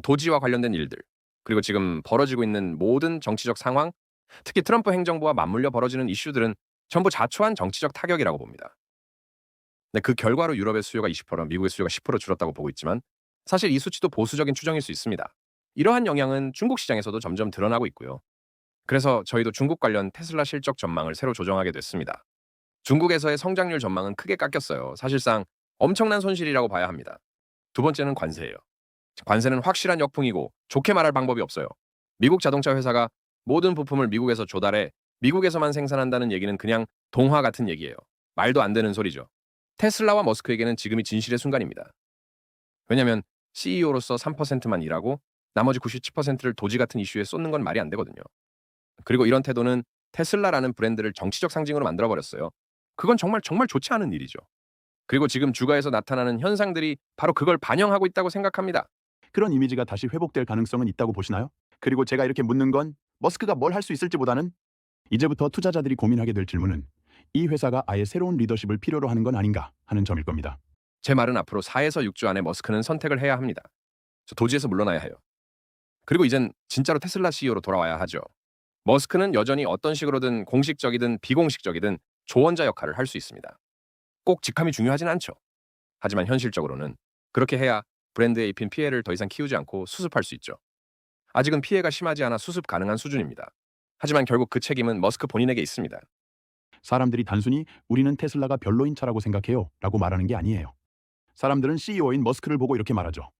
도지와 관련된 일들, 그리고 지금 벌어지고 있는 모든 정치적 상황, 특히 트럼프 행정부와 맞물려 벌어지는 이슈들은 전부 자초한 정치적 타격이라고 봅니다. 네, 그 결과로 유럽의 수요가 20%, 미국의 수요가 10% 줄었다고 보고 있지만 사실 이 수치도 보수적인 추정일 수 있습니다. 이러한 영향은 중국 시장에서도 점점 드러나고 있고요. 그래서 저희도 중국 관련 테슬라 실적 전망을 새로 조정하게 됐습니다. 중국에서의 성장률 전망은 크게 깎였어요. 사실상 엄청난 손실이라고 봐야 합니다. 두 번째는 관세예요. 관세는 확실한 역풍이고 좋게 말할 방법이 없어요. 미국 자동차 회사가 모든 부품을 미국에서 조달해 미국에서만 생산한다는 얘기는 그냥 동화 같은 얘기예요. 말도 안 되는 소리죠. 테슬라와 머스크에게는 지금이 진실의 순간입니다. 왜냐면 CEO로서 3%만 일하고 나머지 97%를 도지 같은 이슈에 쏟는 건 말이 안 되거든요. 그리고 이런 태도는 테슬라라는 브랜드를 정치적 상징으로 만들어 버렸어요. 그건 정말 정말 좋지 않은 일이죠. 그리고 지금 주가에서 나타나는 현상들이 바로 그걸 반영하고 있다고 생각합니다. 그런 이미지가 다시 회복될 가능성은 있다고 보시나요? 그리고 제가 이렇게 묻는 건 머스크가 뭘 할 수 있을지보다는 이제부터 투자자들이 고민하게 될 질문은 이 회사가 아예 새로운 리더십을 필요로 하는 건 아닌가 하는 점일 겁니다. 제 말은 앞으로 4에서 6주 안에 머스크는 선택을 해야 합니다. 저 도지에서 물러나야 해요. 그리고 이젠 진짜로 테슬라 CEO로 돌아와야 하죠. 머스크는 여전히 어떤 식으로든 공식적이든 비공식적이든 조언자 역할을 할 수 있습니다. 꼭 직함이 중요하진 않죠. 하지만 현실적으로는 그렇게 해야 브랜드에 입힌 피해를 더 이상 키우지 않고 수습할 수 있죠. 아직은 피해가 심하지 않아 수습 가능한 수준입니다. 하지만 결국 그 책임은 머스크 본인에게 있습니다. 사람들이 단순히 우리는 테슬라가 별로인 차라고 생각해요 라고 말하는 게 아니에요. 사람들은 CEO인 머스크를 보고 이렇게 말하죠.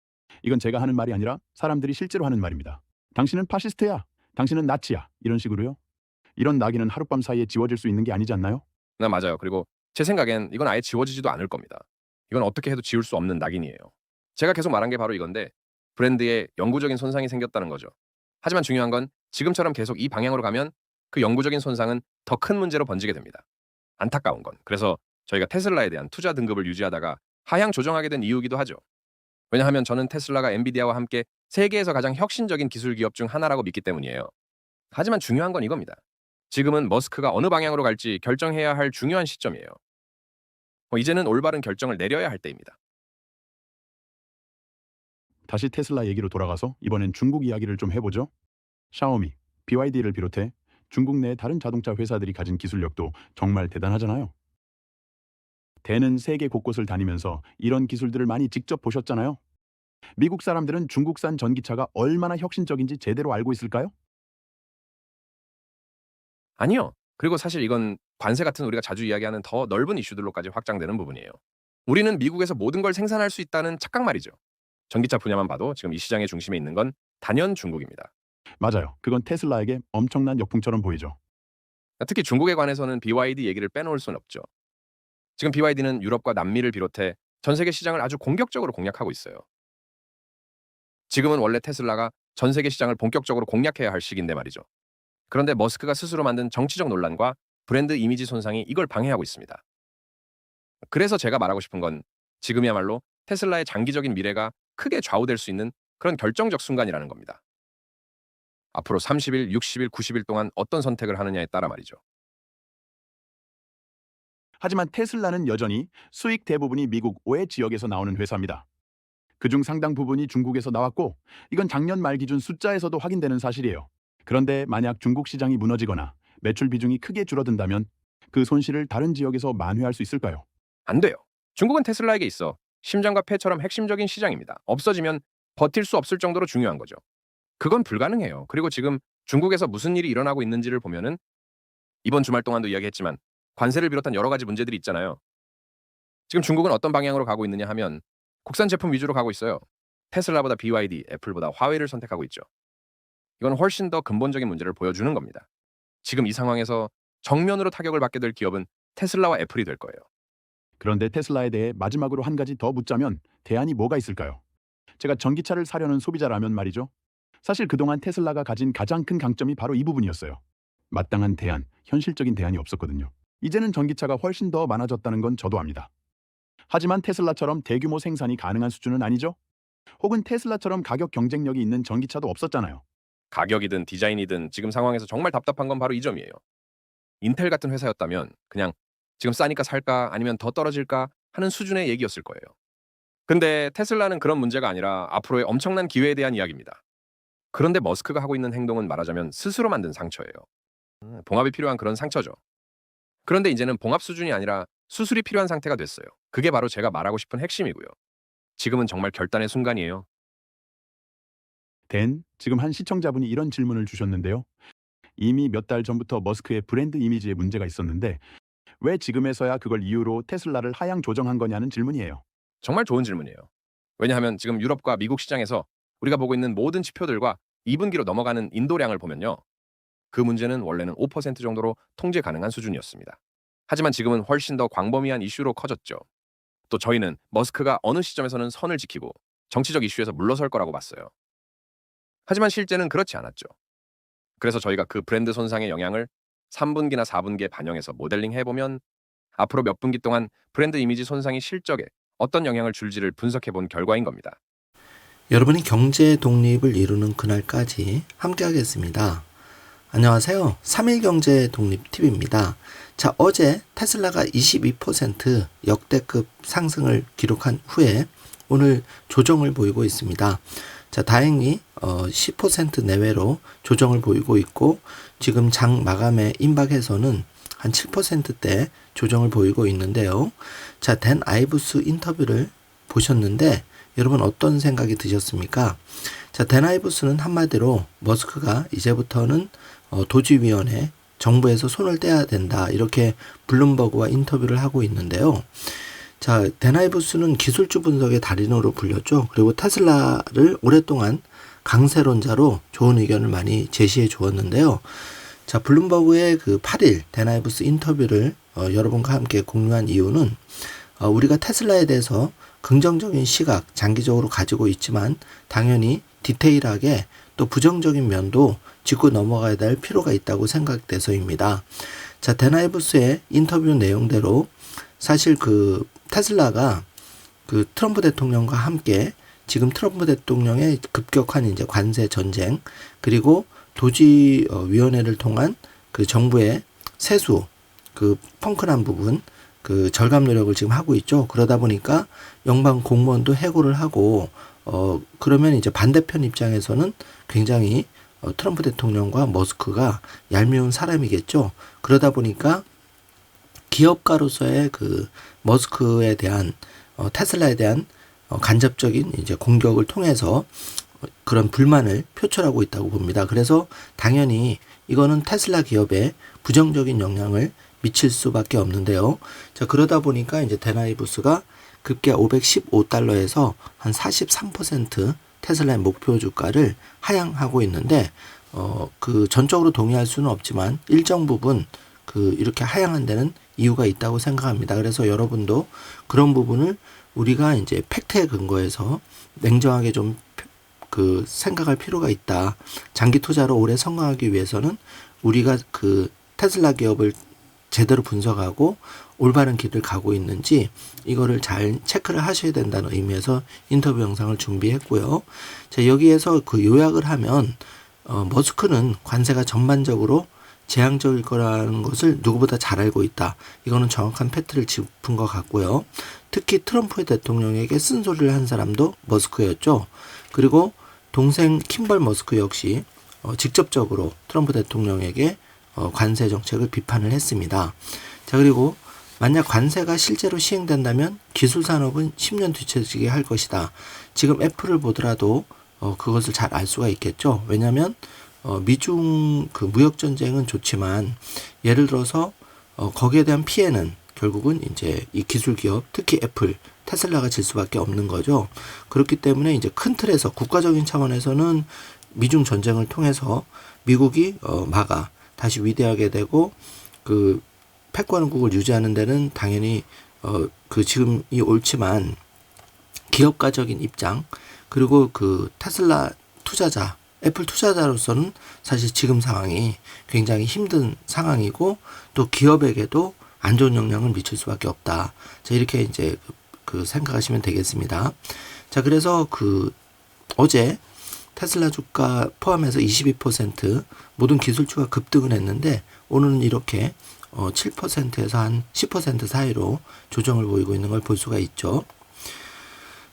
이건 제가 하는 말이 아니라 사람들이 실제로 하는 말입니다. 당신은 파시스트야. 당신은 나치야. 이런 식으로요. 이런 낙인은 하룻밤 사이에 지워질 수 있는 게 아니지 않나요? 네, 맞아요. 그리고 제 생각엔 이건 아예 지워지지도 않을 겁니다. 이건 어떻게 해도 지울 수 없는 낙인이에요. 제가 계속 말한 게 바로 이건데 브랜드에 영구적인 손상이 생겼다는 거죠. 하지만 중요한 건 지금처럼 계속 이 방향으로 가면 그 영구적인 손상은 더 큰 문제로 번지게 됩니다. 안타까운 건 그래서 저희가 테슬라에 대한 투자 등급을 유지하다가 하향 조정하게 된 이유이기도 하죠. 왜냐하면 저는 테슬라가 엔비디아와 함께 세계에서 가장 혁신적인 기술 기업 중 하나라고 믿기 때문이에요. 하지만 중요한 건 이겁니다. 지금은 머스크가 어느 방향으로 갈지 결정해야 할 중요한 시점이에요. 뭐 이제는 올바른 결정을 내려야 할 때입니다. 다시 테슬라 얘기로 돌아가서 이번엔 중국 이야기를 좀 해보죠. 샤오미, BYD를 비롯해 중국 내 다른 자동차 회사들이 가진 기술력도 정말 대단하잖아요. 대는 세계 곳곳을 다니면서 이런 기술들을 많이 직접 보셨잖아요. 미국 사람들은 중국산 전기차가 얼마나 혁신적인지 제대로 알고 있을까요? 아니요. 그리고 사실 이건 관세 같은 우리가 자주 이야기하는 더 넓은 이슈들로까지 확장되는 부분이에요. 우리는 미국에서 모든 걸 생산할 수 있다는 착각 말이죠. 전기차 분야만 봐도 지금 이 시장의 중심에 있는 건 단연 중국입니다. 맞아요. 그건 테슬라에게 엄청난 역풍처럼 보이죠. 특히 중국에 관해서는 BYD 얘기를 빼놓을 수는 없죠. 지금 BYD는 유럽과 남미를 비롯해 전 세계 시장을 아주 공격적으로 공략하고 있어요. 지금은 원래 테슬라가 전 세계 시장을 본격적으로 공략해야 할 시기인데 말이죠. 그런데 머스크가 스스로 만든 정치적 논란과 브랜드 이미지 손상이 이걸 방해하고 있습니다. 그래서 제가 말하고 싶은 건 지금이야말로 테슬라의 장기적인 미래가 크게 좌우될 수 있는 그런 결정적 순간이라는 겁니다. 앞으로 30일, 60일, 90일 동안 어떤 선택을 하느냐에 따라 말이죠. 하지만 테슬라는 여전히 수익 대부분이 미국 외 지역에서 나오는 회사입니다. 그중 상당 부분이 중국에서 나왔고 이건 작년 말 기준 숫자에서도 확인되는 사실이에요. 그런데 만약 중국 시장이 무너지거나 매출 비중이 크게 줄어든다면 그 손실을 다른 지역에서 만회할 수 있을까요? 안 돼요. 중국은 테슬라에게 있어 심장과 폐처럼 핵심적인 시장입니다. 없어지면 버틸 수 없을 정도로 중요한 거죠. 그건 불가능해요. 그리고 지금 중국에서 무슨 일이 일어나고 있는지를 보면은 이번 주말 동안도 이야기했지만 관세를 비롯한 여러 가지 문제들이 있잖아요. 지금 중국은 어떤 방향으로 가고 있느냐 하면 국산 제품 위주로 가고 있어요. 테슬라보다 BYD, 애플보다 화웨이를 선택하고 있죠. 이건 훨씬 더 근본적인 문제를 보여주는 겁니다. 지금 이 상황에서 정면으로 타격을 받게 될 기업은 테슬라와 애플이 될 거예요. 그런데 테슬라에 대해 마지막으로 한 가지 더 묻자면 대안이 뭐가 있을까요? 제가 전기차를 사려는 소비자라면 말이죠. 사실 그동안 테슬라가 가진 가장 큰 강점이 바로 이 부분이었어요. 마땅한 대안, 현실적인 대안이 없었거든요. 이제는 전기차가 훨씬 더 많아졌다는 건 저도 압니다. 하지만 테슬라처럼 대규모 생산이 가능한 수준은 아니죠. 혹은 테슬라처럼 가격 경쟁력이 있는 전기차도 없었잖아요. 가격이든 디자인이든 지금 상황에서 정말 답답한 건 바로 이 점이에요. 인텔 같은 회사였다면 그냥 지금 싸니까 살까 아니면 더 떨어질까 하는 수준의 얘기였을 거예요. 근데 테슬라는 그런 문제가 아니라 앞으로의 엄청난 기회에 대한 이야기입니다. 그런데 머스크가 하고 있는 행동은 말하자면 스스로 만든 상처예요. 음, 봉합이 필요한 그런 상처죠. 그런데 이제는 봉합 수준이 아니라 수술이 필요한 상태가 됐어요. 그게 바로 제가 말하고 싶은 핵심이고요. 지금은 정말 결단의 순간이에요. 댄, 지금 한 시청자분이 이런 질문을 주셨는데요. 이미 몇 달 전부터 머스크의 브랜드 이미지에 문제가 있었는데 왜 지금에서야 그걸 이유로 테슬라를 하향 조정한 거냐는 질문이에요. 정말 좋은 질문이에요. 왜냐하면 지금 유럽과 미국 시장에서 우리가 보고 있는 모든 지표들과 2분기로 넘어가는 인도량을 보면요. 그 문제는 원래는 5% 정도로 통제 가능한 수준이었습니다. 하지만 지금은 훨씬 더 광범위한 이슈로 커졌죠. 또 저희는 머스크가 어느 시점에서는 선을 지키고 정치적 이슈에서 물러설 거라고 봤어요. 하지만 실제는 그렇지 않았죠. 그래서 저희가 그 브랜드 손상의 영향을 3분기나 4분기에 반영해서 모델링 해보면 앞으로 몇 분기 동안 브랜드 이미지 손상이 실적에 어떤 영향을 줄지를 분석해 본 결과인 겁니다. 여러분이 경제 독립을 이루는 그날까지 함께 하겠습니다. 안녕하세요. 3일 경제 독립 팁입니다. 자, 어제 테슬라가 22% 역대급 상승을 기록한 후에 오늘 조정을 보이고 있습니다. 자, 다행히 어, 10% 내외로 조정을 보이고 있고 지금 장 마감에 임박해서는 한 7%대 조정을 보이고 있는데요. 자, 댄 아이브스 인터뷰를 보셨는데 여러분 어떤 생각이 드셨습니까? 자, 댄 아이브스는 한마디로 머스크가 이제부터는 어, 도지위원회 정부에서 손을 떼야 된다 이렇게 블룸버그와 인터뷰를 하고 있는데요. 자, 데나이브스는 기술주 분석의 달인으로 불렸죠. 그리고 테슬라를 오랫동안 강세론자로 좋은 의견을 많이 제시해 주었는데요. 자, 블룸버그의 그 8일 데나이브스 인터뷰를 어, 여러분과 함께 공유한 이유는 어, 우리가 테슬라에 대해서 긍정적인 시각 장기적으로 가지고 있지만 당연히 디테일하게 또 부정적인 면도 짚고 넘어가야 될 필요가 있다고 생각돼서입니다. 자, 데나이브스의 인터뷰 내용대로 사실 그 테슬라가 그 트럼프 대통령과 함께 지금 트럼프 대통령의 급격한 이제 관세 전쟁 그리고 도지 어, 위원회를 통한 그 정부의 세수 그 펑크난 부분 그 절감 노력을 지금 하고 있죠. 그러다 보니까 연방 공무원도 해고를 하고 어 그러면 이제 반대편 입장에서는 굉장히 어, 트럼프 대통령과 머스크가 얄미운 사람이겠죠. 그러다 보니까 기업가로서의 그 머스크에 대한 어, 테슬라에 대한 어, 간접적인 이제 공격을 통해서 어, 그런 불만을 표출하고 있다고 봅니다. 그래서 당연히 이거는 테슬라 기업에 부정적인 영향을 미칠 수밖에 없는데요. 자, 그러다 보니까 이제 데나이브스가 급기야 515달러에서 한 43% 테슬라의 목표 주가를 하향하고 있는데 어, 그 전적으로 동의할 수는 없지만 일정 부분 그 이렇게 하향한 데는 이유가 있다고 생각합니다. 그래서 여러분도 그런 부분을 우리가 이제 팩트에 근거해서 냉정하게 좀 그 생각할 필요가 있다. 장기 투자로 오래 성공하기 위해서는 우리가 그 테슬라 기업을 제대로 분석하고 올바른 길을 가고 있는지 이거를 잘 체크를 하셔야 된다는 의미에서 인터뷰 영상을 준비했고요. 자, 여기에서 그 요약을 하면 어, 머스크는 관세가 전반적으로 재앙적일 거라는 것을 누구보다 잘 알고 있다. 이거는 정확한 팩트를 짚은 것 같고요. 특히 트럼프 대통령에게 쓴소리를 한 사람도 머스크였죠. 그리고 동생 킴벌 머스크 역시 어, 직접적으로 트럼프 대통령에게 어, 관세 정책을 비판을 했습니다. 자, 그리고 만약 관세가 실제로 시행된다면 기술 산업은 10년 뒤처지게 할 것이다. 지금 애플을 보더라도 어, 그것을 잘 알 수가 있겠죠. 왜냐하면 어, 미중 그 무역 전쟁은 좋지만 예를 들어서 어, 거기에 대한 피해는 결국은 이제 이 기술 기업 특히 애플 테슬라가 질 수밖에 없는 거죠. 그렇기 때문에 이제 큰 틀에서 국가적인 차원에서는 미중 전쟁을 통해서 미국이 어, 막아 다시 위대하게 되고 그 패권국을 유지하는 데는 당연히 어, 그 지금이 옳지만 기업가적인 입장 그리고 그 테슬라 투자자 애플 투자자로서는 사실 지금 상황이 굉장히 힘든 상황이고 또 기업에게도 안 좋은 영향을 미칠 수밖에 없다. 자, 이렇게 이제 그, 그 생각하시면 되겠습니다. 자, 그래서 그 어제 테슬라 주가 포함해서 22% 모든 기술주가 급등을 했는데 오늘은 이렇게 어 7%에서 한 10% 사이로 조정을 보이고 있는 걸 볼 수가 있죠.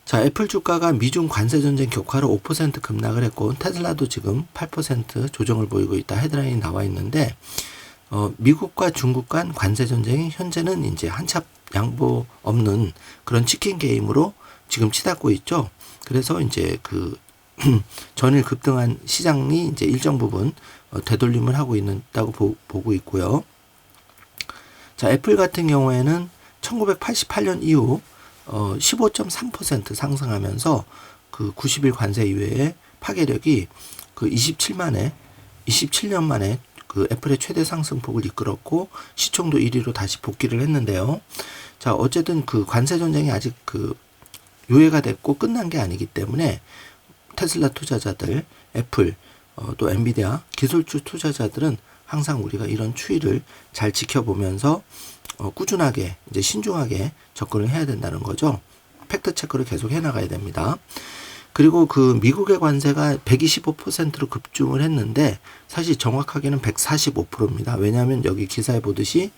자, 애플 주가가 미중 관세 전쟁 격화로 5% 급락을 했고 테슬라도 지금 8% 조정을 보이고 있다 헤드라인이 나와 있는데 어, 미국과 중국 간 관세 전쟁이 현재는 이제 한참 양보 없는 그런 치킨 게임으로 지금 치닫고 있죠. 그래서 이제 그 전일 급등한 시장이 이제 일정 부분 어, 되돌림을 하고 있다고 보, 보고 있고요. 자, 애플 같은 경우에는 1988년 이후 어, 15.3% 상승하면서 그 90일 관세 이외에 파괴력이 그 27만에 27년 만에 그 애플의 최대 상승폭을 이끌었고 시총도 1위로 다시 복귀를 했는데요. 자, 어쨌든 그 관세 전쟁이 아직 그 유예가 됐고 끝난 게 아니기 때문에 테슬라 투자자들, 애플, 어, 또 엔비디아 기술주 투자자들은 항상 우리가 이런 추이를 잘 지켜보면서 어, 꾸준하게 이제 신중하게 접근을 해야 된다는 거죠. 팩트 체크를 계속 해 나가야 됩니다. 그리고 그 미국의 관세가 125%로 급증을 했는데 사실 정확하게는 145%입니다. 왜냐하면 여기 기사에 보듯이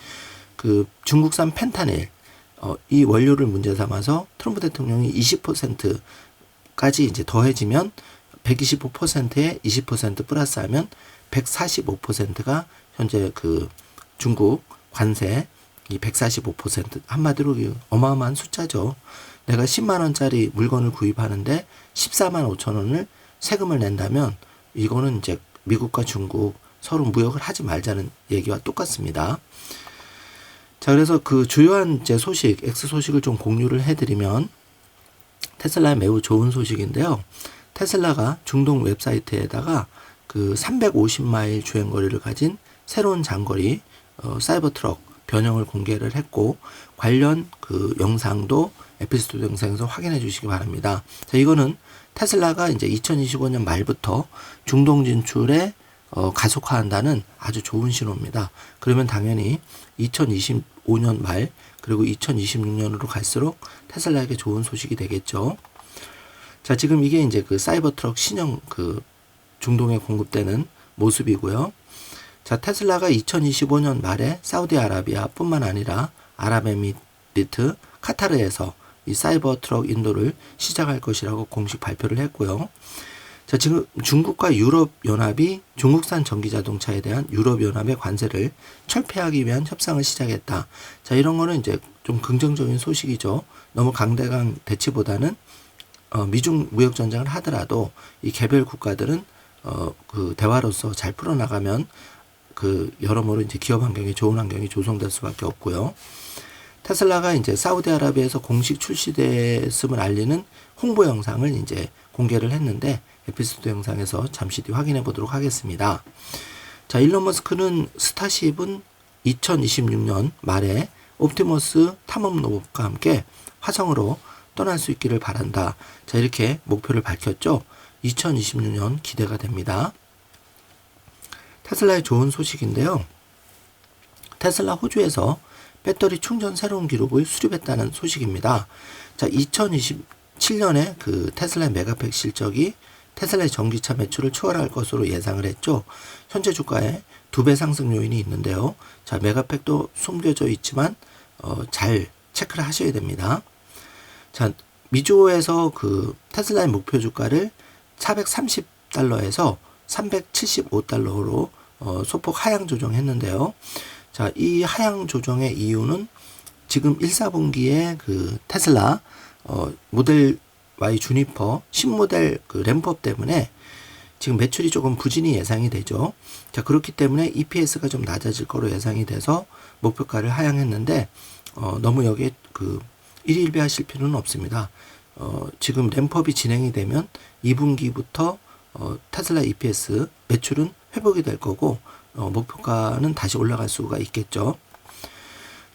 그 중국산 펜타닐 어, 이 원료를 문제 삼아서 트럼프 대통령이 20%까지 이제 더해지면 125%에 20% 플러스하면 145%가 현재 그 중국 관세 이 145% 한마디로 이 어마어마한 숫자죠. 내가 10만 원짜리 물건을 구입하는데 14만 5천 원을 세금을 낸다면 이거는 이제 미국과 중국 서로 무역을 하지 말자는 얘기와 똑같습니다. 자, 그래서 그 주요한 이제 소식, X 소식을 좀 공유를 해드리면 테슬라의 매우 좋은 소식인데요. 테슬라가 중동 웹사이트에다가 그 350마일 주행거리를 가진 새로운 장거리 어, 사이버 트럭 변형을 공개를 했고 관련 그 영상도 에피소드 영상에서 확인해 주시기 바랍니다. 자, 이거는 테슬라가 이제 2025년 말부터 중동 진출에 어, 가속화한다는 아주 좋은 신호입니다. 그러면 당연히 2025년 말 그리고 2026년으로 갈수록 테슬라에게 좋은 소식이 되겠죠. 자, 지금 이게 이제 그 사이버 트럭 신형 그 중동에 공급되는 모습이고요. 자, 테슬라가 2025년 말에 사우디아라비아뿐만 아니라 아랍에미리트, 카타르에서 이 사이버 트럭 인도를 시작할 것이라고 공식 발표를 했고요. 자, 지금 중국과 유럽 연합이 중국산 전기 자동차에 대한 유럽 연합의 관세를 철폐하기 위한 협상을 시작했다. 자, 이런 거는 이제 좀 긍정적인 소식이죠. 너무 강대강 대치보다는 어, 미중 무역 전쟁을 하더라도 이 개별 국가들은 어, 그 대화로서 잘 풀어나가면 그 여러모로 이제 기업 환경이 좋은 환경이 조성될 수밖에 없고요. 테슬라가 이제 사우디아라비아에서 공식 출시됐음을 알리는 홍보 영상을 이제 공개를 했는데 에피소드 영상에서 잠시 뒤 확인해 보도록 하겠습니다. 자, 일론 머스크는 스타쉽은 2026년 말에 옵티머스 탐험 로봇과 함께 화성으로 떠날 수 있기를 바란다. 자, 이렇게 목표를 밝혔죠. 2026년 기대가 됩니다. 테슬라의 좋은 소식인데요. 테슬라 호주에서 배터리 충전 새로운 기록을 수립했다는 소식입니다. 자, 2027년에 그 테슬라의 메가팩 실적이 테슬라의 전기차 매출을 초월할 것으로 예상을 했죠. 현재 주가에 두 배 상승 요인이 있는데요. 자, 메가팩도 숨겨져 있지만 어, 잘 체크를 하셔야 됩니다. 자, 미주에서 그 테슬라의 목표 주가를 430달러에서 375달러로 어, 소폭 하향 조정했는데요. 자, 이 하향 조정의 이유는 지금 1, 4분기에 그 테슬라 어, 모델 Y 주니퍼 신모델 그 램프업 때문에 지금 매출이 조금 부진이 예상이 되죠. 자, 그렇기 때문에 EPS가 좀 낮아질 거로 예상이 돼서 목표가를 하향했는데 어, 너무 여기에 그 일일비 하실 필요는 없습니다. 어, 지금 램프업이 진행이 되면 2분기부터 어, 테슬라 EPS 매출은 회복이 될 거고 어, 목표가는 다시 올라갈 수가 있겠죠.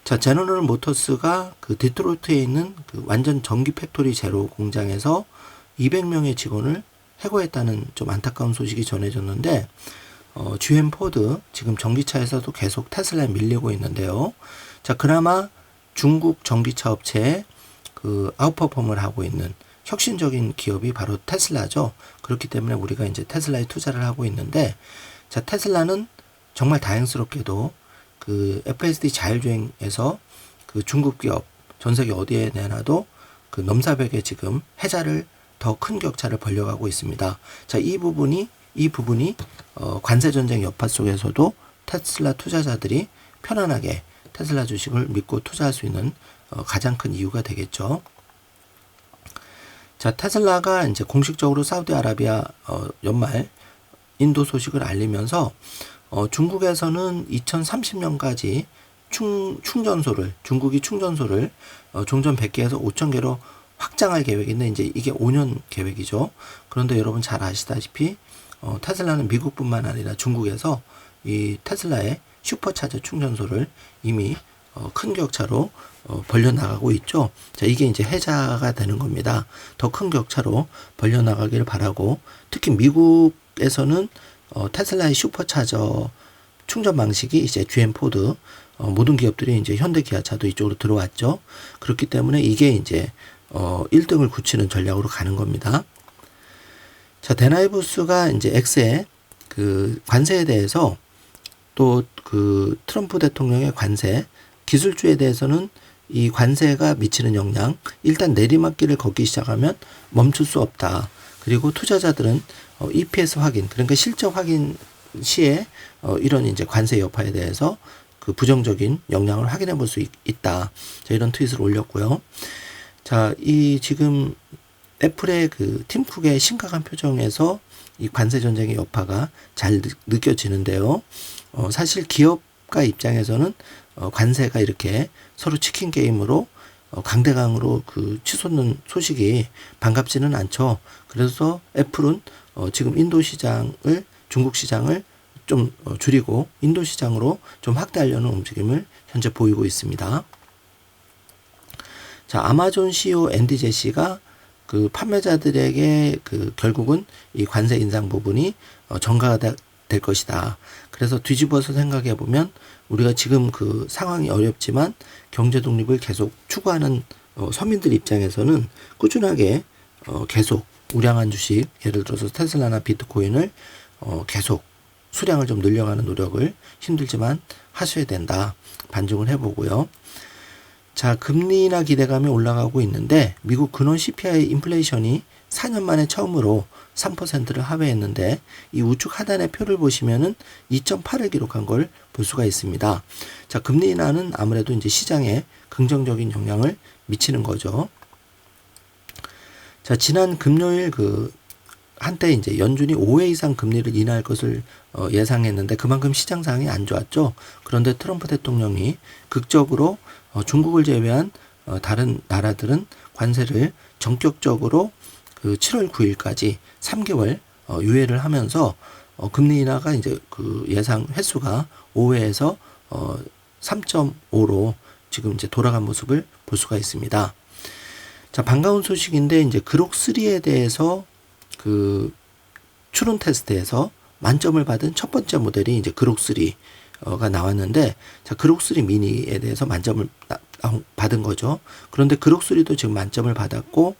자, 제너럴 모터스가 그 디트로이트에 있는 그 완전 전기 팩토리 제로 공장에서 200명의 직원을 해고했다는 좀 안타까운 소식이 전해졌는데 어, GM 포드 지금 전기차에서도 계속 테슬라에 밀리고 있는데요. 자, 그나마 중국 전기차 업체에 그 아웃퍼폼을 하고 있는 혁신적인 기업이 바로 테슬라죠. 그렇기 때문에 우리가 이제 테슬라에 투자를 하고 있는데 자, 테슬라는 정말 다행스럽게도 그 FSD 자율주행에서 그 중국 기업 전 세계 어디에 내놔도 그 넘사벽에 지금 해자를 더 큰 격차를 벌려가고 있습니다. 자, 이 부분이 이 부분이 어, 관세 전쟁 여파 속에서도 테슬라 투자자들이 편안하게 테슬라 주식을 믿고 투자할 수 있는 어, 가장 큰 이유가 되겠죠. 자, 테슬라가 이제 공식적으로 사우디아라비아 어, 연말 인도 소식을 알리면서 어, 중국에서는 2030년까지 충, 충전소를 중국이 충전소를 어, 종전 100개에서 5,000개로 확장할 계획인데 이제 이게 5년 계획이죠. 그런데 여러분 잘 아시다시피 어, 테슬라는 미국뿐만 아니라 중국에서 이 테슬라의 슈퍼차저 충전소를 이미 어, 큰 격차로 어, 벌려 나가고 있죠. 자, 이게 이제 해자가 되는 겁니다. 더 큰 격차로 벌려 나가기를 바라고 특히 미국에서는 어, 테슬라의 슈퍼차저 충전 방식이 이제 GM 포드 어, 모든 기업들이 이제 현대 기아차도 이쪽으로 들어왔죠. 그렇기 때문에 이게 이제 어, 1등을 굳히는 전략으로 가는 겁니다. 자, 데나이부스가 이제 엑스의 그 관세에 대해서 또 그 트럼프 대통령의 관세 기술주에 대해서는 이 관세가 미치는 영향 일단 내리막길을 걷기 시작하면 멈출 수 없다. 그리고 투자자들은 어, EPS 확인 그러니까 실적 확인 시에 어, 이런 이제 관세 여파에 대해서 그 부정적인 영향을 확인해 볼 수 있다. 자, 이런 트윗을 올렸고요. 자, 이 지금 애플의 그 팀쿡의 심각한 표정에서 이 관세 전쟁의 여파가 잘 느- 느껴지는데요. 어, 사실 기업가 입장에서는 어, 관세가 이렇게 서로 치킨 게임으로 어, 강대강으로 그 치솟는 소식이 반갑지는 않죠. 그래서 애플은 어, 지금 인도 시장을 중국 시장을 좀 어, 줄이고 인도 시장으로 좀 확대하려는 움직임을 현재 보이고 있습니다. 자, 아마존 CEO 앤디 제시가 그 판매자들에게 그 결국은 이 관세 인상 부분이 어, 전가가 되- 될 것이다. 그래서 뒤집어서 생각해 보면 우리가 지금 그 상황이 어렵지만 경제 독립을 계속 추구하는 어, 서민들 입장에서는 꾸준하게 어, 계속 우량한 주식 예를 들어서 테슬라나 비트코인을 어, 계속 수량을 좀 늘려가는 노력을 힘들지만 하셔야 된다. 반증을 해보고요. 자, 금리나 기대감이 올라가고 있는데 미국 근원 CPI 인플레이션이 4년 만에 처음으로 3%를 하회했는데 이 우측 하단의 표를 보시면은 2.8을 기록한 걸 볼 수가 있습니다. 자, 금리 인하는 아무래도 이제 시장에 긍정적인 영향을 미치는 거죠. 자, 지난 금요일 그 한때 이제 연준이 5회 이상 금리를 인하할 것을 어, 예상했는데 그만큼 시장 상황이 안 좋았죠. 그런데 트럼프 대통령이 극적으로 어, 중국을 제외한 어, 다른 나라들은 관세를 전격적으로 그 7월 9일까지 3개월 어, 유예를 하면서 어, 금리 인하가 이제 그 예상 횟수가 5회에서 어, 3.5로 지금 이제 돌아간 모습을 볼 수가 있습니다. 자, 반가운 소식인데 이제 그록 3에 대해서 그 추론 테스트에서 만점을 받은 첫 번째 모델이 이제 그록 3가 나왔는데 자, 그록 3 미니에 대해서 만점을 받은 거죠. 그런데 그록 3도 지금 만점을 받았고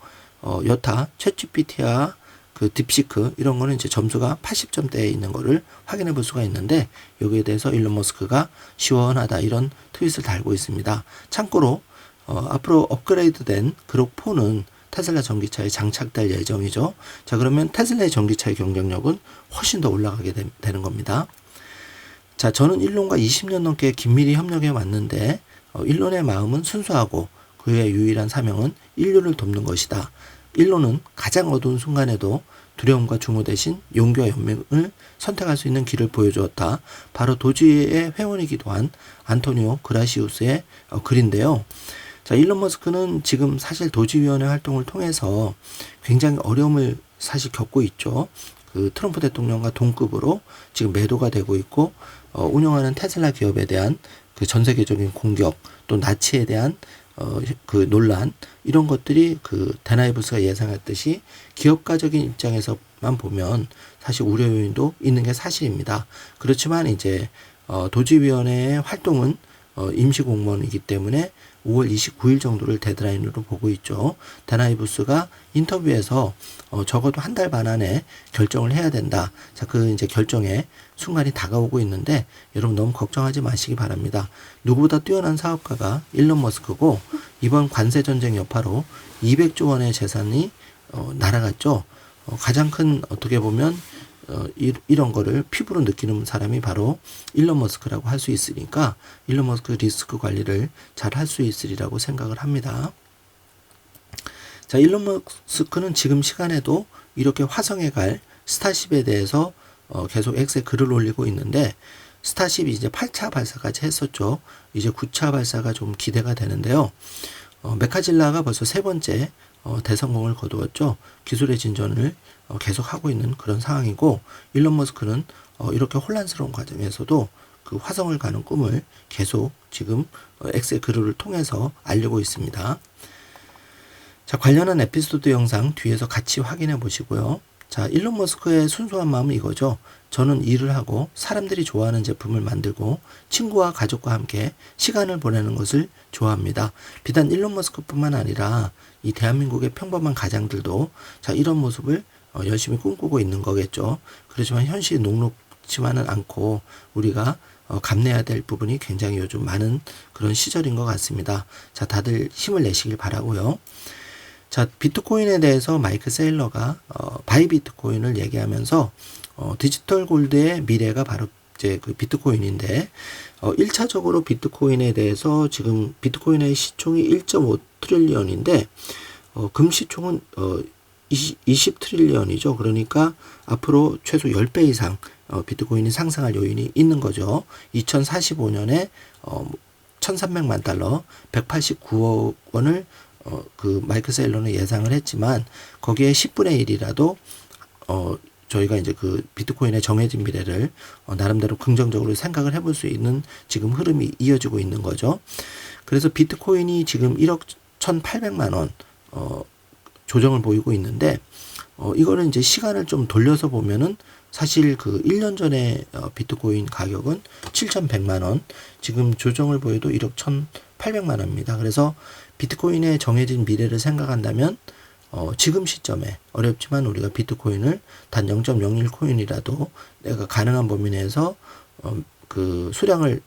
어, 여타 챗GPT와 그 딥시크 이런 거는 이제 점수가 80점대에 있는 거를 확인해 볼 수가 있는데 여기에 대해서 일론 머스크가 시원하다 이런 트윗을 달고 있습니다. 참고로 어, 앞으로 업그레이드된 그록 4는 테슬라 전기차에 장착될 예정이죠. 자 그러면 테슬라의 전기차의 경쟁력은 훨씬 더 올라가게 되, 는 겁니다. 자 저는 일론과 20년 넘게 긴밀히 협력해 왔는데 어, 일론의 마음은 순수하고 그의 유일한 사명은 인류를 돕는 것이다. 일론은 가장 어두운 순간에도 두려움과 중호 대신 용기와 연맹을 선택할 수 있는 길을 보여주었다. 바로 도지의 회원이기도 한 안토니오 그라시우스의 어, 글인데요. 자, 일론 머스크는 지금 사실 도지위원회 활동을 통해서 굉장히 어려움을 사실 겪고 있죠. 그 트럼프 대통령과 동급으로 지금 매도가 되고 있고 어, 운영하는 테슬라 기업에 대한 그 전 세계적인 공격 또 나치에 대한 어, 그 논란 이런 것들이 그 데나이브스가 예상했듯이 기업가적인 입장에서만 보면 사실 우려 요인도 있는 게 사실입니다. 그렇지만 이제 어, 도지위원회의 활동은 어, 임시 공무원이기 때문에 5월 29일 정도를 데드라인으로 보고 있죠. 다나이부스가 인터뷰에서 어, 적어도 한 달 반 안에 결정을 해야 된다. 자, 그 이제 결정의 순간이 다가오고 있는데 여러분 너무 걱정하지 마시기 바랍니다. 누구보다 뛰어난 사업가가 일론 머스크고 이번 관세 전쟁 여파로 200조 원의 재산이 어, 날아갔죠. 어, 가장 큰 어떻게 보면 어, 이, 이런 거를 피부로 느끼는 사람이 바로 일론 머스크라고 할 수 있으니까 일론 머스크 리스크 관리를 잘 할 수 있으리라고 생각을 합니다. 자, 일론 머스크는 지금 시간에도 이렇게 화성에 갈 스타쉽에 대해서 어, 계속 X에 글을 올리고 있는데 스타쉽이 이제 8차 발사까지 했었죠. 이제 9차 발사가 좀 기대가 되는데요. 어, 메카질라가 벌써 세 번째 어, 대성공을 거두었죠. 기술의 진전을 어, 계속하고 있는 그런 상황이고 일론 머스크는 어, 이렇게 혼란스러운 과정에서도 그 화성을 가는 꿈을 계속 지금 어, 엑셀 그룹을 통해서 알리고 있습니다. 자, 관련한 에피소드 영상 뒤에서 같이 확인해 보시고요. 자, 일론 머스크의 순수한 마음은 이거죠. 저는 일을 하고 사람들이 좋아하는 제품을 만들고 친구와 가족과 함께 시간을 보내는 것을 좋아합니다. 비단 일론 머스크뿐만 아니라 이 대한민국의 평범한 가장들도 자, 이런 모습을 어, 열심히 꿈꾸고 있는 거겠죠. 그렇지만 현실이 녹록지만은 않고 우리가 어, 감내해야 될 부분이 굉장히 요즘 많은 그런 시절인 것 같습니다. 자, 다들 힘을 내시길 바라고요. 자, 비트코인에 대해서 마이크 세일러가 어, 바이 비트코인을 얘기하면서 어, 디지털 골드의 미래가 바로 이제 그 비트코인인데 어, 1차적으로 비트코인에 대해서 지금 비트코인의 시총이 1.5 트릴리언인데 어, 금시총은 어, 20, 20 트릴리언이죠. 그러니까 앞으로 최소 10배 이상 어, 비트코인이 상승할 요인이 있는 거죠. 2045년에 어, 1,300만 달러, 189억 원을 어, 그 마이크 셀러는 예상을 했지만 거기에 10분의 1이라도 어, 저희가 이제 그 비트코인의 정해진 미래를 어, 나름대로 긍정적으로 생각을 해볼 수 있는 지금 흐름이 이어지고 있는 거죠. 그래서 비트코인이 지금 1억 1,800만 원 어, 조정을 보이고 있는데 어, 이거는 이제 시간을 좀 돌려서 보면은 사실 그 1년 전에 어, 비트코인 가격은 7,100만 원, 지금 조정을 보여도 1억 1,800만 원입니다. 그래서 비트코인의 정해진 미래를 생각한다면 어, 지금 시점에 어렵지만 우리가 비트코인을 단 0.01 코인이라도 내가 가능한 범위 내에서 어, 그 수량을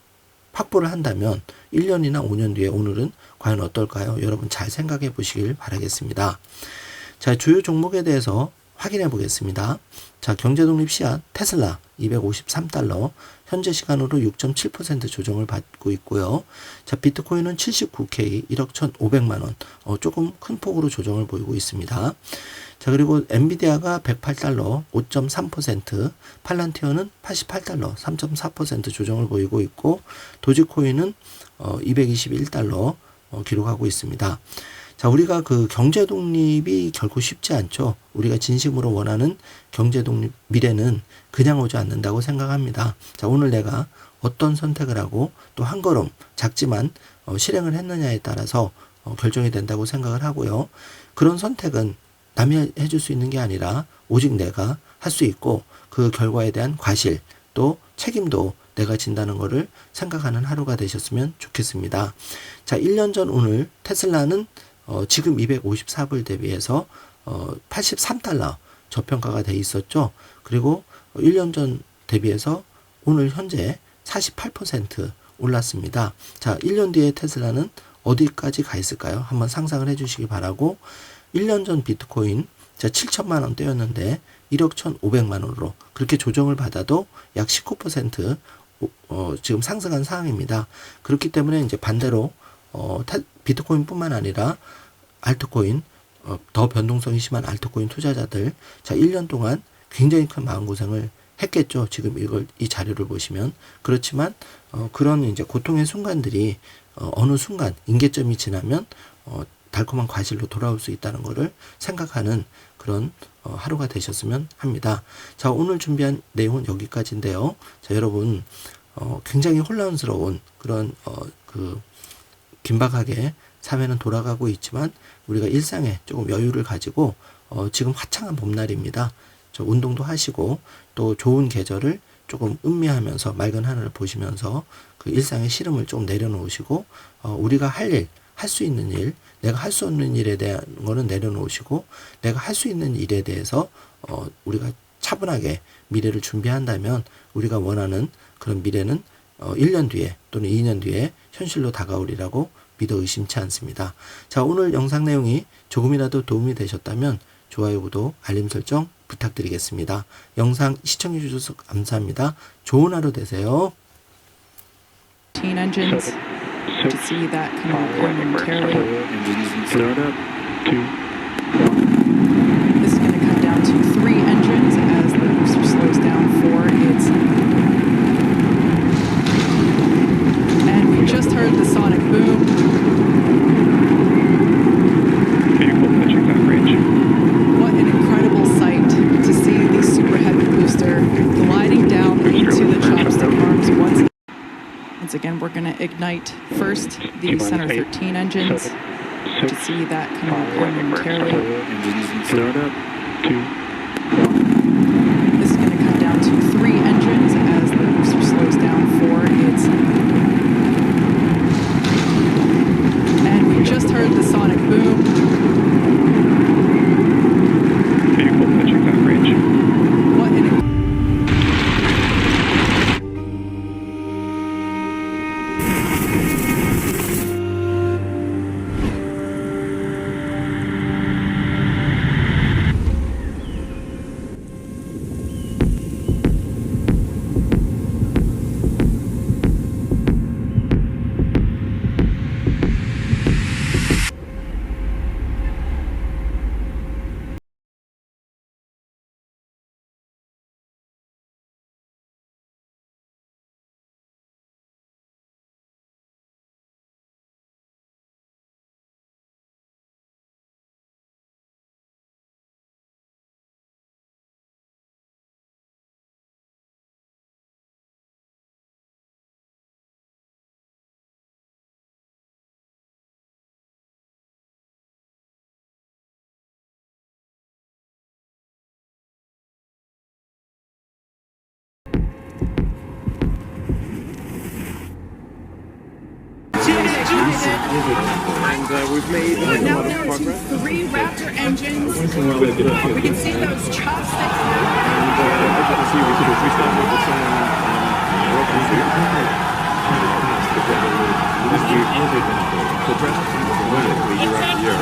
확보를 한다면 1년이나 5년 뒤에 오늘은 과연 어떨까요? 여러분 잘 생각해 보시길 바라겠습니다. 자, 주요 종목에 대해서 확인해 보겠습니다. 자, 경제 독립 씨앗 테슬라 253달러 현재 시간으로 6.7% 조정을 받고 있고요. 자, 비트코인은 79K 1억 1,500만 원. 어, 조금 큰 폭으로 조정을 보이고 있습니다. 자, 그리고 엔비디아가 108달러 5.3%, 팔란티어는 88달러 3.4% 조정을 보이고 있고 도지코인은 어, 221달러 어, 기록하고 있습니다. 자, 우리가 그 경제 독립이 결코 쉽지 않죠. 우리가 진심으로 원하는 경제 독립 미래는 그냥 오지 않는다고 생각합니다. 자, 오늘 내가 어떤 선택을 하고 또 한 걸음 작지만 어, 실행을 했느냐에 따라서 어, 결정이 된다고 생각을 하고요. 그런 선택은 남이 해줄 수 있는 게 아니라 오직 내가 할 수 있고 그 결과에 대한 과실 또 책임도 내가 진다는 것을 생각하는 하루가 되셨으면 좋겠습니다. 자, 1년 전 오늘 테슬라는 어, 지금 254불 대비해서 어, 83달러 저평가가 돼 있었죠. 그리고 1년 전 대비해서 오늘 현재 48% 올랐습니다. 자, 1년 뒤에 테슬라는 어디까지 가 있을까요? 한번 상상을 해 주시기 바라고 1년 전 비트코인 자 7천만 원대였는데 1억 1,500만 원으로 그렇게 조정을 받아도 약 19% 어, 지금 상승한 상황입니다. 그렇기 때문에 이제 반대로 어, 타, 비트코인뿐만 아니라 알트코인 어, 더 변동성이 심한 알트코인 투자자들 자 1년 동안 굉장히 큰 마음고생을 했겠죠. 지금 이걸 이 자료를 보시면 그렇지만 어, 그런 이제 고통의 순간들이 어, 어느 순간 임계점이 지나면 어, 달콤한 과실로 돌아올 수 있다는 것을 생각하는 그런 어, 하루가 되셨으면 합니다. 자 오늘 준비한 내용은 여기까지인데요. 자 여러분 어, 굉장히 혼란스러운 그런 어, 그 긴박하게 사회는 돌아가고 있지만 우리가 일상에 조금 여유를 가지고 어, 지금 화창한 봄날입니다. 저 운동도 하시고 또 좋은 계절을 조금 음미하면서 맑은 하늘을 보시면서 그 일상의 시름을 좀 내려놓으시고 어, 우리가 할 일, 할 수 있는 일, 내가 할 수 없는 일에 대한 거는 내려놓으시고 내가 할 수 있는 일에 대해서 어, 우리가 차분하게 미래를 준비한다면 우리가 원하는 그런 미래는 어, 1년 뒤에 또는 2년 뒤에 현실로 다가오리라고 믿어 의심치 않습니다. 자, 오늘 영상 내용이 조금이라도 도움이 되셨다면 좋아요, 구독, 알림 설정 부탁드리겠습니다. 영상 시청해 주셔서 감사합니다. 좋은 하루 되세요. 15 engines to see that come up momentarily. Start up. Two. See that come up momentarily. Start up. Two. And uh, we've made We're now down three Raptor engines. We can see those chopsticks. And uh, as you can see, we, sort of, we start with the song um, Rock and Food. We've progressed wonderfully year after year.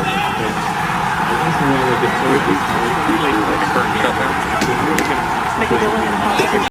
But so the current